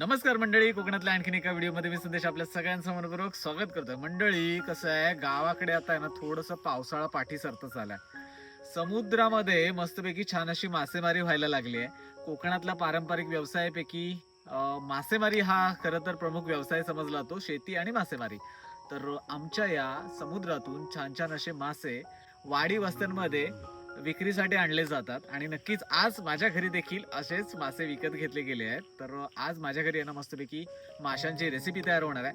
नमस्कार मंडळी कोकणातल्या आणखीन एका व्हिडिओमध्ये मी संदेश आपल्या सगळ्यांसमोर बरोबर स्वागत करतोय. मंडळी कसं आहे? गावाकडे आता आहे ना थोडस पावसाळा पाठी सरतच आलाय समुद्रामध्ये मस्तपैकी छान अशी मासेमारी व्हायला लागली आहे. कोकणातला पारंपरिक व्यवसायापैकी मासेमारी हा खरं तर प्रमुख व्यवसाय समजला जातो शेती आणि मासेमारी. तर आमच्या या समुद्रातून छान छान असे मासे वाडी वस्त्यांमध्ये विक्रीसाठी आणले जातात आणि नक्कीच आज माझ्या घरी देखील असेच मासे विकत घेतले गेले आहेत. तर आज माझ्या घरी यांना मस्तपैकी माशांची रेसिपी तयार होणार आहे.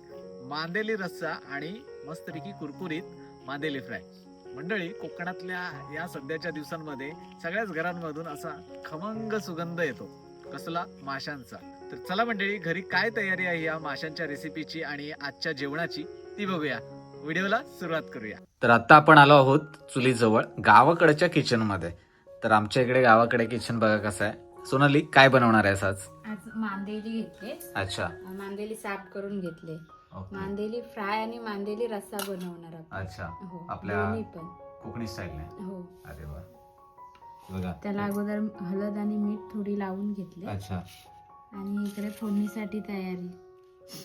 मांदेली रस्सा आणि मस्तपैकी कुरकुरीत मांदेली फ्राय. मंडळी कोकणातल्या या सध्याच्या दिवसांमध्ये सगळ्याच घरांमधून असा खमंग सुगंध येतो. कसला? माशांचा. तर चला मंडळी घरी काय तयारी आहे या माशांच्या रेसिपीची आणि आजच्या जेवणाची ती बघूया. व्हिडिओला सुरुवात करूया. तर आता आपण आलो आहोत चुलीजवळ गावाकडच्या किचनमध्ये. तर आमच्या इकडे गावाकडे किचन बघा कसं आहे. सोनाली काय बनवणार आहेस आज? आज मांदेली घेतले. अच्छा. मांदेली साफ करून घेतले. ओके. मांदेली फ्राय आणि मांदेली रस्सा बनवणार आपण. अच्छा. हो आपल्या- दोन्ही पण. कोकणी स्टाईलने हो. अरे वा. बघा. त्याला अगोदर हळद आणि मीठ थोडी लावून घेतले. अच्छा. आणि इकडे फोडणीसाठी तयारी.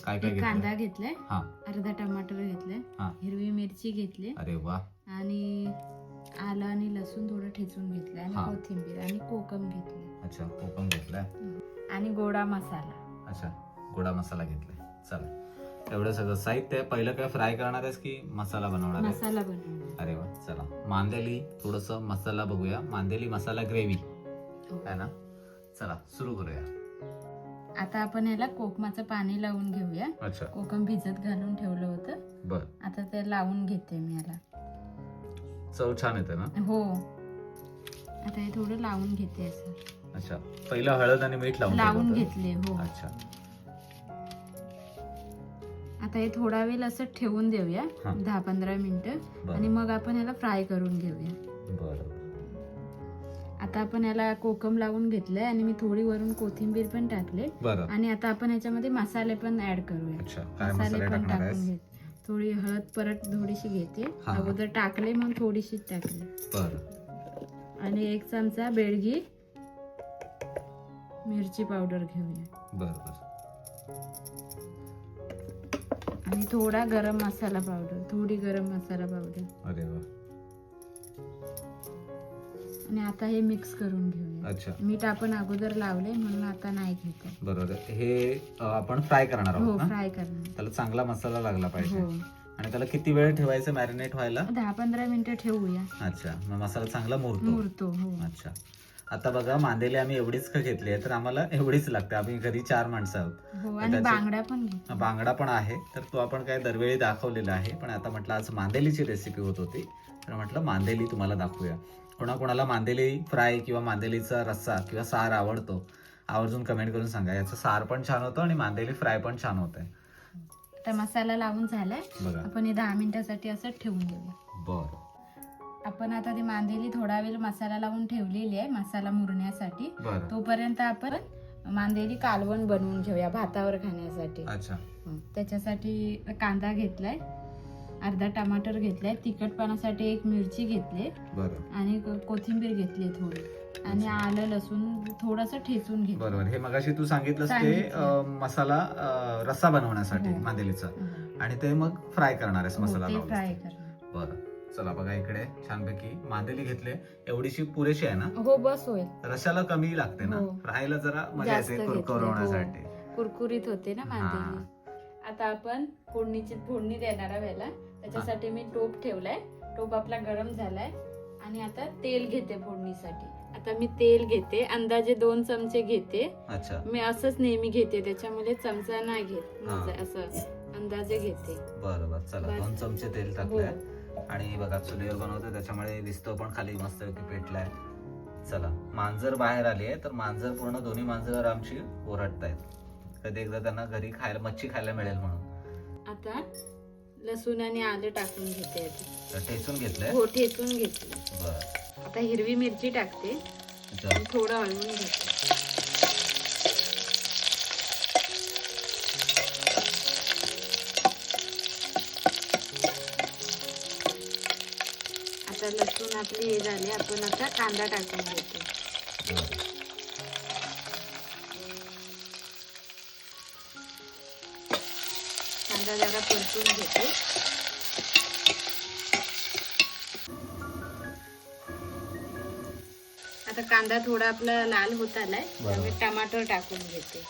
काय काय एक घेतलं कांदा घेतलाय हा. अर्धा टमाटर घेतलाय हा. हिरवी मिरची घेतली. अरे वा. आणि आलं आणि लसूण थोडं ठेचून घेतलं आणि हा. कोथिंबीर आणि कोकम घेतले अच्छा कोकम घेतलाय. आणि गोडा मसाला. अच्छा गोडा मसाला घेतलाय. चला. एवढं सगळं साहित्य. आहे. पहिलं काय फ्राय करणार आहेस की मसाला बनवणार आहे मसाला अरे वा चला. मांदेली थोडस मसाला बघूया. मांदेली मसाला ग्रेव्ही. हो. आहे ना? चला सुरू करूया. आता आपण याला कोकमाचं पाणी लावून घेऊया. अच्छा. कोकम भिजत घालून ठेवलं होतं. बर. आता ते लावून घेते मी याला. चव छान येते ना? हो. आता हे थोडं लावून घेते असं. अच्छा. पहिलं हळद आणि मीठ लावून लावून ठेवलं घेतले हो. अच्छा. आता हे थोडा वेळ असं ठेवून देऊया. हा. दहा पंधरा मिनिटं. बरं. आणि मग आपण याला फ्राय करून घेऊया. बरं. आता आपण याला कोकम लावून घेतलंय आणि मी थोडी वरून कोथिंबीर पण टाकले. बरं. आणि आता आपण याच्यामध्ये मसाले पण ऍड करूया. काय मसाले मसाले पण टाकणार टाकून घेत थोडी हळद परत थोडीशी घेते. हा. अगोदर टाकले मग थोडीशी टाकली. बरं. आणि एक चमचा बेडगी मिरची पावडर घेऊया. बरं बरं. आणि थोडा गरम मसाला पावडर थोडी गरम मसाला पावडर. अरे वा. आणि आता हे मिक्स करून घेऊया. अच्छा. मीठ आपण अगोदर लावले म्हणून आता नाही घेत आहे. बरोबर हे अ, आपण फ्राय करणार हो आहोत ना? फ्राय करणार. त्याला चांगला मसाला लागला पाहिजे. हो. आणि त्याला किती वेळ ठेवायचं मॅरिनेट व्हायला? दहा पंधरा मिनिटं ठेवूया. अच्छा. मग मसाला चांगला मुरतो. मुरतो हो. अच्छा. आता बघा मांदेली आम्ही एवढीच का घेतली आहे तर आम्हाला एवढीच लागते. आम्ही घरी चार माणसं आहोत. हो आणि त्याचे- बांगडा पण घे बांगडा पण आहे. तर तो आपण काय दरवेळी दाखवलेला आहे. पण आता म्हटलं आज मांदेलीची रेसिपी होत होती. तर म्हटलं मांदेली तुम्हाला दाखवूया. कोणाकोणाला मांदेली फ्राय किंवा मांदेलीचा रस्सा किंवा सार आवडतो आवर्जून कमेंट करून सांगा. याचं सार पण छान होतं आणि मांदेली फ्राय पण छान होत. आहे तर मसाला लावून झालाय. बघा. आपण हे दहा मिनिटासाठी असं ठेवून देऊया बर. आपण आता ती मांदेली थोडा वेळ मसाला लावून ठेवलेली आहे मसाला मुरण्यासाठी. बर. तोपर्यंत आपण मांदेली कालवण बनवून घेऊया भातावर खाण्यासाठी. अच्छा. हं. त्याच्यासाठी कांदा घेतलाय. अर्धा टमाटर घेतलाय तिखटपणासाठी एक मिरची घेतली आणि कोथिंबीर घेतली थोडी. आणि आलं लसूण थोडस ठेचून घेतलं. बरोबर. हे मगाशी तू सांगितलंस ते सांगितलं. अं, मसाला रस्सा बनवण्यासाठी हो. मांदेलीचा. हं. आणि ते मग फ्राय करणार आहेस हो, मसाला ते फ्राय बरं. चला बघा इकडे छानपैकी मांदेली घेतले एवढीशी पुरेशी आहे ना? हो बस होईल. रशाला कमी लागते ना. फ्रायला जरा मजा येते कुरकुरवण्यासाठी कुरकुरीत होते ना मांदेली. आता आपण फोडणीची फोडणी देणार वेळेला त्याच्यासाठी मी टोप ठेवलाय. टोप आपला गरम झालाय. आणि आता तेल घेते फोडणीसाठी. आता मी तेल घेते. अंदाजे दोन चमचे घेते. अच्छा. मी असंच नेहमी घेते. त्याच्यामुळे चमचा नाही घेत. असं अंदाजे घेते. बरं बरं. चला. दोन चमचे तेल हो. टाकले आणि बघा चुलीवर बनवतो त्याच्यामुळे दिसतो पण खाली मस्त पेटलाय. चला. मांजर बाहेर आली आहे. तर मांजर पूर्ण दोन्ही मांजर आमची ओरडतायत. कधी एकदा त्यांना घरी खायला मच्छी खायला मिळेल म्हणून. आता लसूण आणि आलं टाकून घेते आधी. ठेचून घेतलंय? हो ठेचून घेतली बर. आता हिरवी मिरची टाकते. आणि थोडं हलवून घेते. आता लसूण आपली हे झाले आपण आता कांदा टाकून घेतो. कांदा जरा परतून घेते. आता कांदा थोडा आपला लाल होत आलाय त्यामुळे टमाटर टाकून घेते.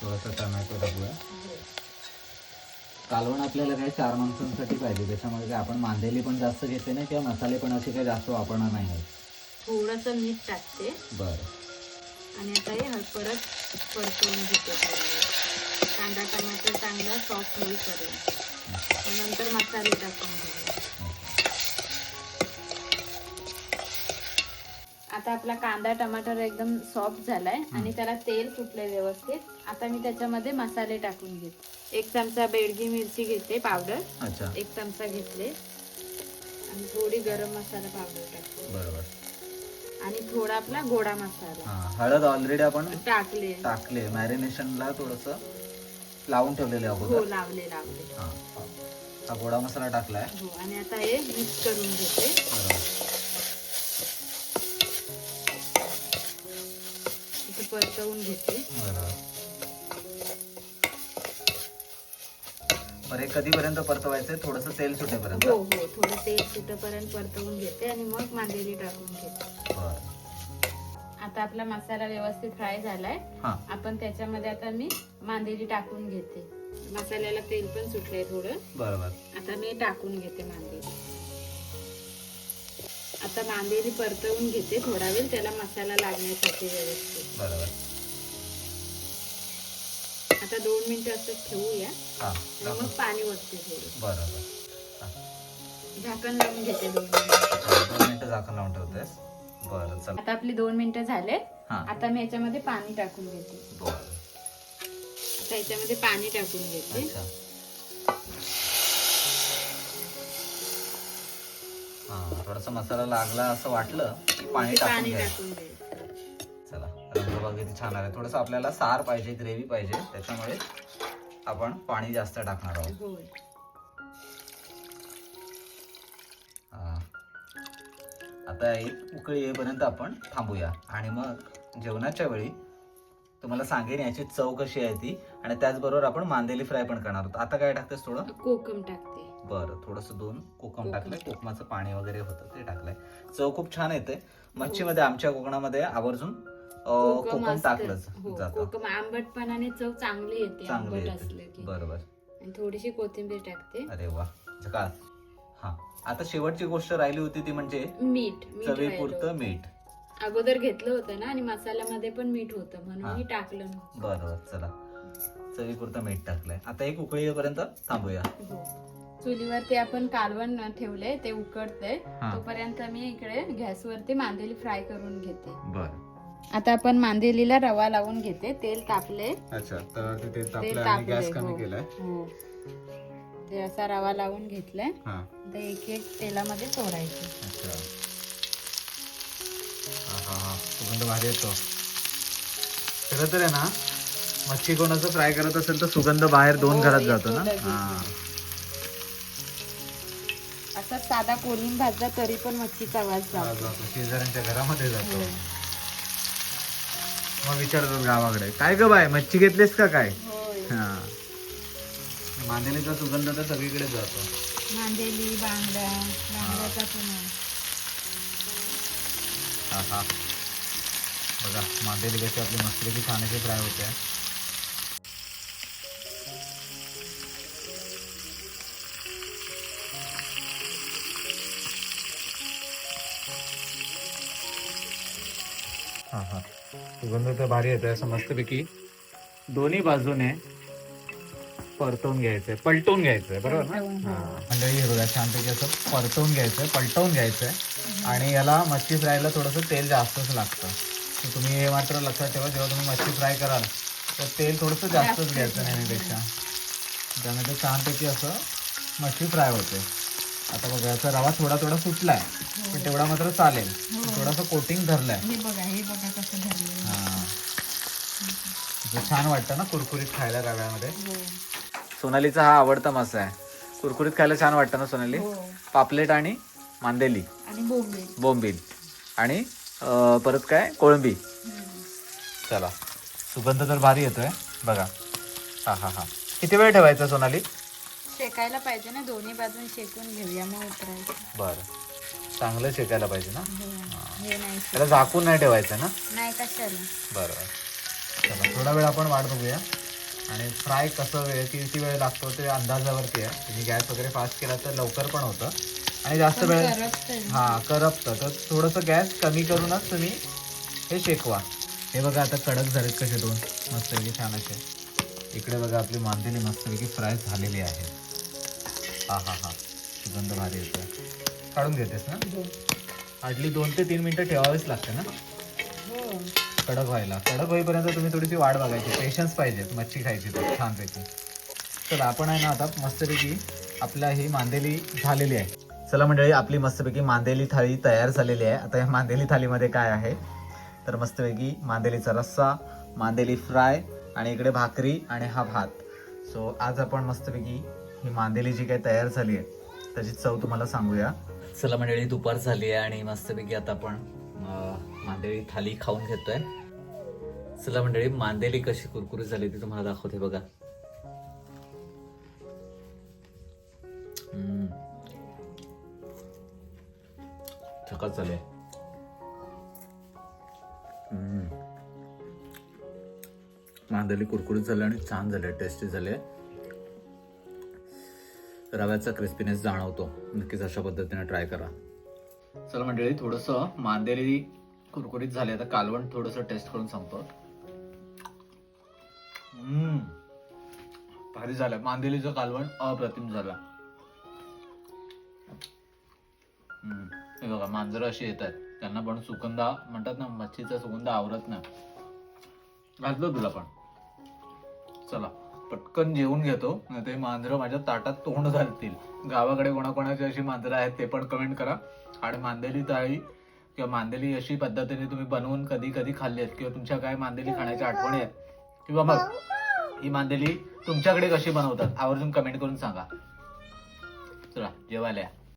थोडासा टमॅटो टाकूया. कालवण आपल्याला काही चार माणसांसाठी पाहिजे त्याच्यामुळे काय आपण मांदेली पण जास्त घेते नाही किंवा मसाले पण असे काही जास्त वापरणार नाही आहेत. थोडस मीठ टाकते. बरं. आणि आता हे परत परतवून घेते. कांदा टमाटर चांगला सॉफ्ट होईपर्यंत नंतर मसाले टाकून घेऊ. आता आपला कांदा टमाटर एकदम सॉफ्ट झालाय आणि त्याला तेल सुटले व्यवस्थित. आता मी त्याच्यामध्ये मसाले टाकून घेते. एक चमचा बेडगी मिरची घेते पावडर अच्छा. एक चमचा घेतले. आणि थोडी गरम मसाला पावडर टाकते. बरोबर. आणि थोडा आपला गोडा मसाला. हळद ऑलरेडी आपण टाकले टाकले मॅरिनेशनला थोडस लावून ठेवलेले हो अगोदर लावले लावले. हा हा. गोडा मसाला टाकलाय. हो आणि आता हे मिक्स करून घेते. बरोबर इथे परतवून घेते. बरोबर बरं कधीपर्यंत परतवायचंय? थोडस तेल सुटेपर्यंत. हो हो थोडं तेल सुटेपर्यंत परतवून घेते आणि मग मांदेली टाकून घेते. आता आपला मसाला व्यवस्थित फ्राय झालाय. हा. आपण त्याच्यामध्ये आता मी मांदेली टाकून घेते. मसाल्याला तेल पण सुटलंय थोडं. बरोबर. आता मी टाकून घेते मांदेली. आता मांदेली परतवून घेते थोडा वेळ त्याला मसाला लागण्यासाठी व्यवस्थित. बरोबर. आता दोन मिनिटं असं ठेवूया. हा आणि. मग पाणी ओतते थोडं. बरोबर. झाकण लावून घेते दोन मिनिटं. दोन मिनिटं झाकण लावून ठेवतेस. बरं चल. आता आपली दोन मिनिटं झाले. हा. आता मी याच्यामध्ये पाणी टाकून घेते बरं. आता याच्यामध्ये पाणी टाकून घेते अच्छा. हा थोडासा मसाला लागला असं वाटलं की पाणी टाकून पाणी घ्यायचं टाकून घे चला किती छान आला थोडस आपल्याला सार पाहिजे ग्रेव्ही पाहिजे त्याच्यामुळे आपण पाणी जास्त टाकणार आहोत. होय. आता एक उकळी येईपर्यंत आपण थांबूया. आणि मग जेवणाच्या वेळी तुम्हाला सांगेन याची चव कशी आहे ती. आणि त्याचबरोबर आपण मांदेली फ्राय पण करणार आहोत. आता काय टाकतेस थोडं? कोकम टाकते. बरं थोडस दोन कोकम. टाकलंय. कोकमाचं पाणी वगैरे होतं ते टाकलंय. चव खूप छान येते. मच्छीमध्ये आमच्या कोकणामध्ये आवर्जून कोकम. टाकलंच हो, जातं. कोकम आंबटपणाने चव चांगली येते. चांगलं बरोबर. थोडीशी कोथिंबीर टाकते. अरे वा. झकाळ हा आता शेवटची गोष्ट राहिली होती ती म्हणजे मीठ. मीठ चवीपुरतं राहिलं. मीठ. अगोदर घेतलं होतं ना आणि मसाल्यामध्ये पण मीठ होतं म्हणून हा. मी टाकलं नव्हतं. बरोबर चला. चवीपुरतं मीठ टाकलंय. आता एक उकळी येईपर्यंत थांबूया. हो. चुलीवरती आपण कालवण ठेवलंय ते उकडतंय. हा. तोपर्यंत मी इकडे गॅसवरती मांदेली फ्राय करून घेते. बर. आता आपण मांदेलीला रवा लावून घेते. तेल तापले अच्छा तर ते तेल आणि गॅस कमी हो. केलाय. हो. ते असा रवा लावून घेतलाय. हा. आता एक एक तेलामध्ये सोडायचं. अच्छा. हा हा हा. सुगंध भारी येतो. खरं तर आहे ना मच्छी कोणाचं फ्राय करत असेल तर सुगंध बाहेर दोन हो, घरात येतो जातो ना? लगेच. हा. असा साधा कोलिंब भाजला तरी पण मच्छीचा वास हा, जातो जातो. शेजाऱ्यांच्या घरामध्ये जातो. हो. मग विचारतात गावाकडे. काय ग बाय मच्छी घेतलीस का काय? होय. हा. मांदेलीचा सुगंध तर सगळीकडे जातो. मांदेली बांगडा बांगड्याचा पण आहे. हा हा. बघा मांदेली कशी आपली मस्तपैकी अशी फ्राय होते. हा हा. सुगंध तर भारी येतोय असं मस्तपैकी. दोन्ही बाजूने परतवून घ्यायचंय पलटवून घ्यायचंय बरोबर ना? हो. मंडळी हे बघा छानपैकी असं परतवून घ्यायचंय पलटवून घ्यायचंय. आणि याला मच्छी फ्रायला थोडंसं तेल जास्तच लागतं. तर तुम्ही हे मात्र लक्षात ठेवा जेव्हा तुम्ही मच्छी फ्राय कराल तर तेल थोडंसं जास्तच घ्यायचं नेहमीपेक्षा. त्यामुळे ते छानपैकी असं मच्छी फ्राय होते. आता बघा याचा रवा थोडा थोडा सुटलाय पण तेवढा मात्र चालेल. हो. थोडासा कोटिंग धरलाय. हे छान वाटतं ना कुरकुरीत खायला रव्यामध्ये. हो. सोनालीचा हा आवडता मासा आहे. कुरकुरीत खायला छान वाटतं ना सोनाली? हो. पापलेट आणि मांदेली. बोंबील. आणि परत काय? कोळंबी. चला. सुगंध तर भारी येतोय. बघा. हा हा हा. किती वेळ ठेवायचा सोनाली? शेकायला पाहिजे ना. दोन्ही बाजून शेकून घेऊया. मग उतरायचं. बरं. चांगलं शेकायला पाहिजे ना? हो. त्याला झाकून नाही ठेवायचं ना? नाही कशाला? बरं. चला थोडा वेळ आपण वाट बघूया. आणि फ्राय कसं वेळ किती वेळ लागतो ते अंदाजावरती आहे. तुम्ही गॅस वगैरे फास्ट केला तर लवकर पण होतं. आणि जास्त वेळ. हा करपतं. तर थोडंसं गॅस कमी करूनच तुम्ही हे शेकवा. हे बघा आता कडक झालेत कसे दोन. मस्तपैकी छान असे. इकडे बघा आपली मांदेली मस्तपैकी फ्राय झालेली आहे. हा हा हा. सुगंध भारी येतोय. काढून घेतेस ना? हो. हार्डली दोन ते तीन मिनिटं ठेवावीच लागते ना. कडक व्हायला. कडक होईपर्यंत तुम्ही थोडीशी वाट बघायची. पेशन्स पाहिजे. मच्छी खायची तर छानपैकी. चला आपण आहे ना आता मस्तपैकी आपल्या ही मांदेली झालेली आहे. चला मंडळी आपली मस्तपैकी मांदेली थाळी तयार झालेली आहे. आता या मांदेली थाळीमध्ये काय आहे? तर मस्तपैकी मांदेलीचा रस्सा मांदेली फ्राय आणि इकडे भाकरी आणि हा भात. सो आज आपण मस्तपैकी ही मांदेली जी काही तयार झाली आहे त्याची चव तुम्हाला सांगूया. चला मंडळी दुपार झाली आहे आणि मस्तपैकी आता आपण मांदेली थाली खाऊन घेतोय. चला मंडळी मांदेली कशी कुरकुरीत झाली ती तुम्हाला दाखवते बघा. हम्म. थकत झाले. मांदेली कुरकुरीत झाले आणि छान झाले टेस्टी झाले. रव्याचा क्रिस्पीनेस जाणवतो. नक्कीच अशा पद्धतीने ट्राय करा. चला मंडळी थोडस मांदेली कुरकुरीत झाले. आता कालवण थोडस टेस्ट करून सांगतो. हम्म. भारी झालं. मांदेलीचं कालवण अप्रतिम झालं. हे बघा मांजरं अशी येतात. त्यांना पण सुगंध म्हणतात ना मच्छीचा सुगंध आवरत नाही. घातलं तुला पण. चला पटकन जेवून घेतो. नाही ते मांजरं माझ्या ताटात तोंड घालतील. गावाकडे कोणाकोणाची अशी मांजरं आहेत ते पण कमेंट करा. आणि मांदेली ताई किंवा मांदेली अशी पद्धतीने तुम्ही बनवून कधी कधी खाल्ली आहेत किंवा तुमच्या काय मांदेली खाण्याच्या आठवणी आहेत? किंवा मग ही मांदेली तुमच्याकडे कशी बनवतात? आवर्जून कमेंट करून सांगा. चला जेवायला